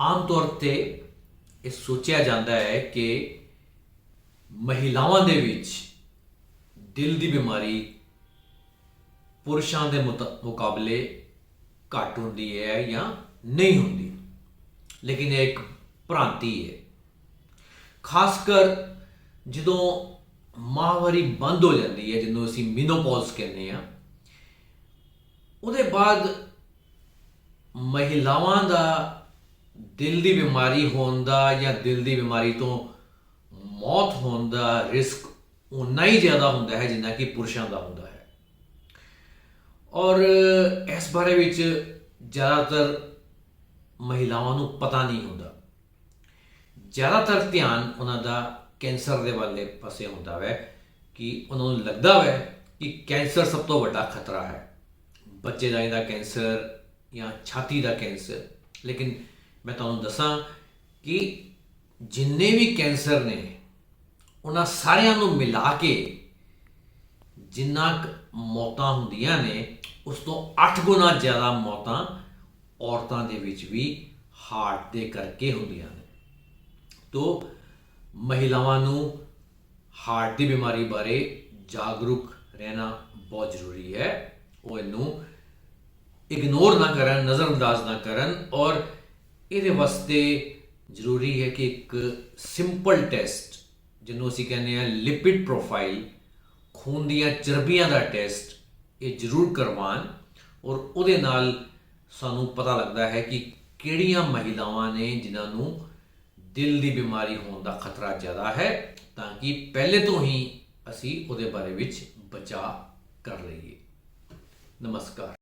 ਆਮ ਤੌਰ ਤੇ ਇਹ ਸੋਚਿਆ ਜਾਂਦਾ ਹੈ ਕਿ ਮਹਿਲਾਵਾਂ ਦੇ ਵਿੱਚ ਦਿਲ ਦੀ ਬਿਮਾਰੀ ਪੁਰਸ਼ਾਂ ਦੇ ਮੁਤਾ- ਮੁਕਾਬਲੇ ਘੱਟ ਹੁੰਦੀ ਹੈ ਜਾਂ ਨਹੀਂ ਹੁੰਦੀ। ਲੇਕਿਨ ਇਹ ਇੱਕ ਭ੍ਰਾਂਤੀ ਹੈ। ਖਾਸ ਕਰ ਜਦੋਂ ਮਾਹਵਾਰੀ ਬੰਦ ਹੋ ਜਾਂਦੀ ਹੈ, ਜਿਹਨੂੰ ਅਸੀਂ ਮਿਨੋਪੌਜ਼ ਕਹਿੰਦੇ ਆ ਉਹਦੇ ਬਾਅਦ ਮਹਿਲਾਵਾਂ ਦਾ ਦਿਲ ਦੀ ਬਿਮਾਰੀ ਹੋਣ ਦਾ ਜਾਂ ਦਿਲ ਦੀ ਬਿਮਾਰੀ ਤੋਂ ਮੌਤ ਹੋਣ ਦਾ ਰਿਸਕ ਉਨਾ ਹੀ ਜ਼ਿਆਦਾ ਹੁੰਦਾ ਹੈ ਜਿੰਨਾ ਕਿ ਪੁਰਸ਼ਾਂ ਦਾ ਹੁੰਦਾ ਹੈ। ਔਰ ਇਸ ਬਾਰੇ ਵਿੱਚ ਜ਼ਿਆਦਾਤਰ ਮਹਿਲਾਵਾਂ ਨੂੰ ਪਤਾ ਨਹੀਂ ਹੁੰਦਾ। ਜ਼ਿਆਦਾਤਰ ਧਿਆਨ ਉਹਨਾਂ ਦਾ ਕੈਂਸਰ ਦੇ ਵਾਲੇ ਪਾਸੇ ਹੁੰਦਾ ਹੈ ਕਿ ਉਹਨਾਂ ਨੂੰ ਲੱਗਦਾ ਹੈ ਕਿ ਕੈਂਸਰ ਸਭ ਤੋਂ ਵੱਡਾ ਖਤਰਾ ਹੈ। ਬੱਚੇ ਦਾ ਇਹਦਾ ਕੈਂਸਰ ਜਾਂ ਛਾਤੀ ਦਾ ਕੈਂਸਰ। ਲੇਕਿਨ ਮੈਂ ਤੁਹਾਨੂੰ ਦੱਸਾਂ ਕਿ ਜਿੰਨੇ ਵੀ ਕੈਂਸਰ ਨੇ, ਉਹਨਾਂ ਸਾਰਿਆਂ ਨੂੰ ਮਿਲਾ ਕੇ ਜਿੰਨਾ ਕੁ ਮੌਤਾਂ ਹੁੰਦੀਆਂ ਨੇ, ਉਸ ਤੋਂ 8 ਗੁਣਾ ਜ਼ਿਆਦਾ ਮੌਤਾਂ ਔਰਤਾਂ ਦੇ ਵਿੱਚ ਵੀ ਹਾਰਟ ਦੇ ਕਰਕੇ ਹੁੰਦੀਆਂ ਨੇ। ਤੋ ਮਹਿਲਾਵਾਂ ਨੂੰ ਹਾਰਟ ਦੀ ਬਿਮਾਰੀ ਬਾਰੇ ਜਾਗਰੂਕ ਰਹਿਣਾ ਬਹੁਤ ਜ਼ਰੂਰੀ ਹੈ। ਉਹ ਇਹਨੂੰ ਇਗਨੋਰ ਨਾ ਕਰਨ, ਨਜ਼ਰਅੰਦਾਜ਼ ਨਾ ਕਰਨ ਔਰ ਇਹਦੇ ਵਾਸਤੇ ਜ਼ਰੂਰੀ ਹੈ ਕਿ ਇੱਕ ਸਿੰਪਲ ਟੈਸਟ ਜਿਹਨੂੰ ਅਸੀਂ ਕਹਿੰਦੇ ਆ ਲਿਪਿਡ ਪ੍ਰੋਫਾਈਲ ਖੂਨ ਦੀਆਂ ਚਰਬੀਆਂ ਦਾ ਟੈਸਟ ਇਹ ਜ਼ਰੂਰ ਕਰਵਾਉਣ ਔਰ ਉਹਦੇ ਨਾਲ ਸਾਨੂੰ ਪਤਾ ਲੱਗਦਾ ਹੈ ਕਿ ਕਿਹੜੀਆਂ ਮਹਿਲਾਵਾਂ ਨੇ ਜਿਨ੍ਹਾਂ ਨੂੰ ਦਿਲ ਦੀ ਬਿਮਾਰੀ ਹੋਣ ਦਾ ਖਤਰਾ ਜ਼ਿਆਦਾ ਹੈ, ਤਾਂ ਕਿ ਪਹਿਲੇ ਤੋਂ ਹੀ ਅਸੀਂ ਉਹਦੇ ਬਾਰੇ ਵਿੱਚ ਬਚਾਅ ਕਰ ਲਈਏ। ਨਮਸਕਾਰ।